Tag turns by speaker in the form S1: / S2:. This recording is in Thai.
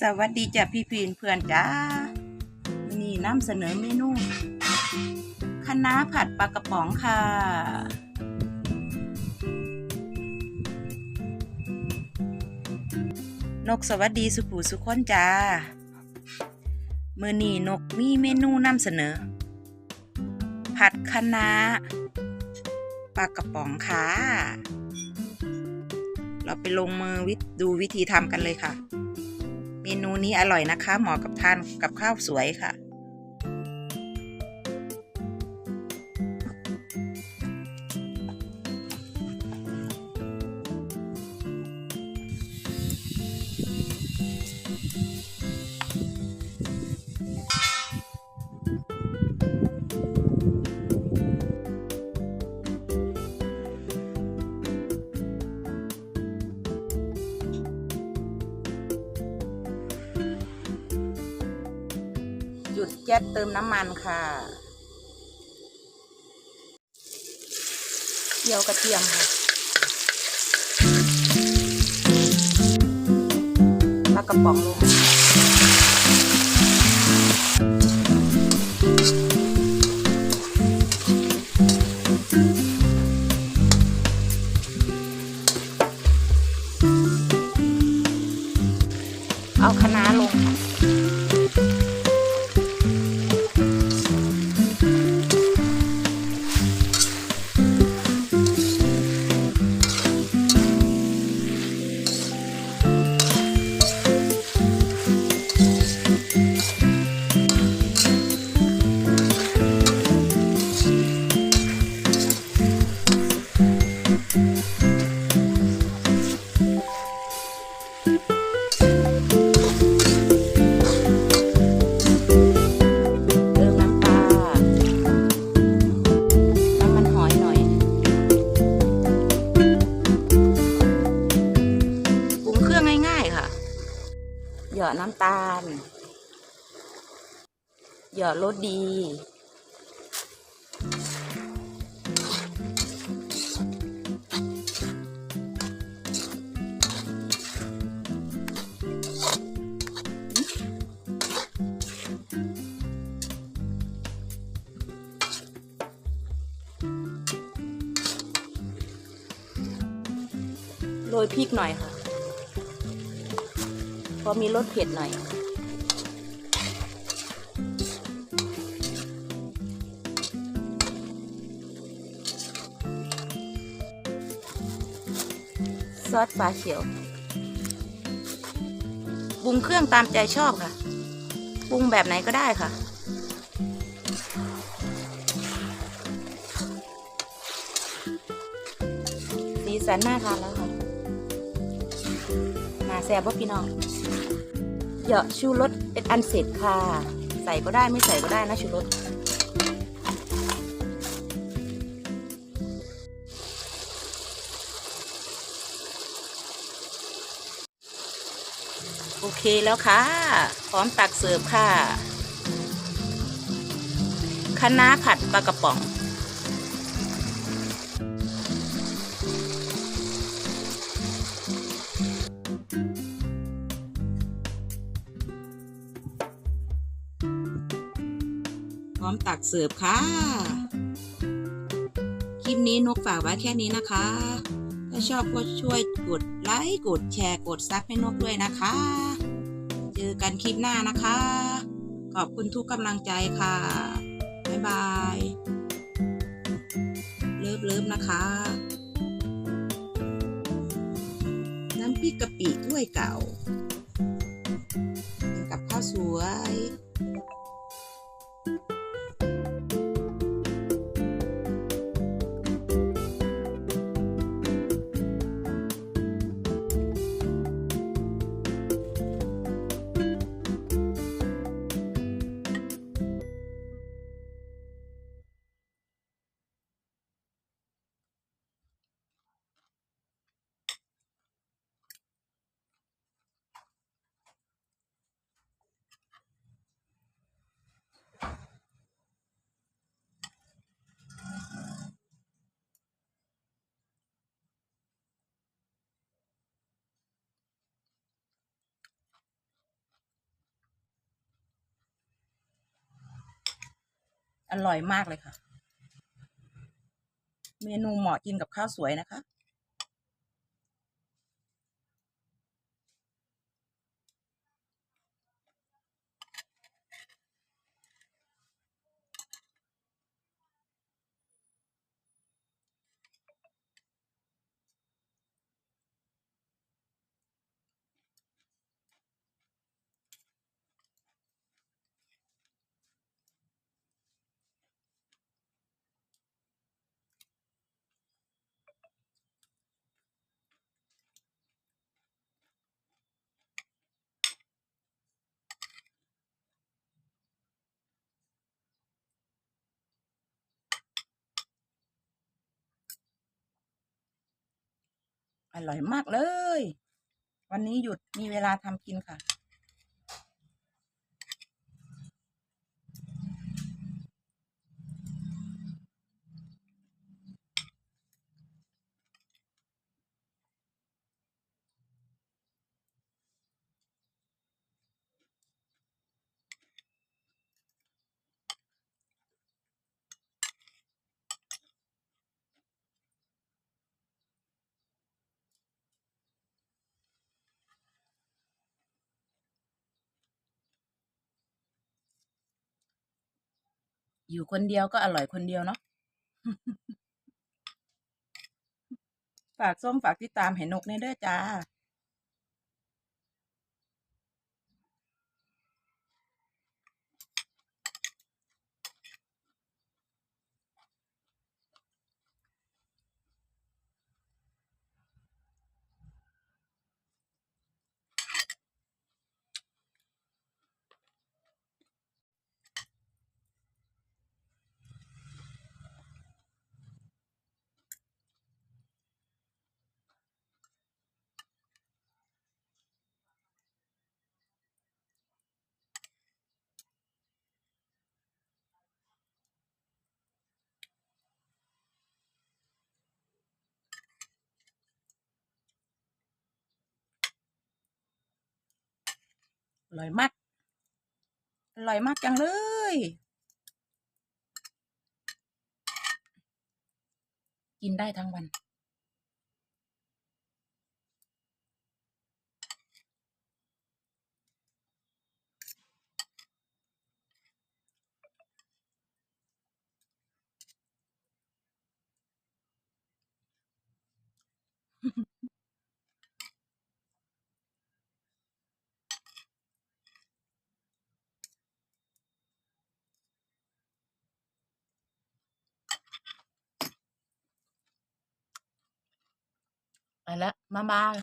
S1: สวัสดีจ้ะพี่พีนเพื่อนจ้านี่นำเสนอเมนูคะน้าผัดปลากระป๋องค่ะ นกสวัสดีสุผูสุคนจ้าเมือนี่นกมีเมนูนำเสนอ ผัดคะน้าปลากระป๋องค่ะ เราไปลงมือวิดูวิธีทำกันเลยค่ะ เมนูนี้อร่อยนะคะ เหมาะกับทานกับข้าวสวยค่ะ หยุดแก๊สเติมน้ำมันค่ะเจียวกระเทียมค่ะปลากระป๋องลงาะน้ำตาล หยาะรสดี โรยพริกหน่อยค่ะ พอมีรสเผ็ดหน่อย ซอสฟ้าเขียวปรุงเครื่องตามใจชอบค่ะปรุงแบบไหนก็ได้ค่ะสีสันน่าทานแล้วค่ะมาแซ่บว่าพี่น้อง เหยาะชูรสเป็นอันเสร็จค่ะ ใส่ก็ได้ไม่ใส่ก็ได้นะชูรสโอเคแล้วค่ะ พร้อมตักเสิร์ฟค่ะคะน้าผัดปลากระป๋อง เสิร์ฟค่ะ คลิปนี้นกฝากไว้แค่นี้นะคะ ถ้าชอบก็ช่วยกดไลค์กดแชร์กดซับให้นกด้วยนะคะ เจอกันคลิปหน้านะคะ ขอบคุณทุกกำลังใจค่ะ บ๊ายบาย เลิฟเลิฟนะคะ น้ำพริกกะปิถ้วยเก่า อร่อยมากเลยค่ะ เมนูเหมาะกินกับข้าวสวยนะคะ อร่อยมากเลย วันนี้หยุดมีเวลาทำกินค่ะ อยู่คนเดียวก็อร่อยคนเดียวเนาะฝากส้มฝากติดตามให้นกในเด้อจ้า อร่อยมาก อร่อยมากจังเลย กินได้ทั้งวันไปแล้วมาบาย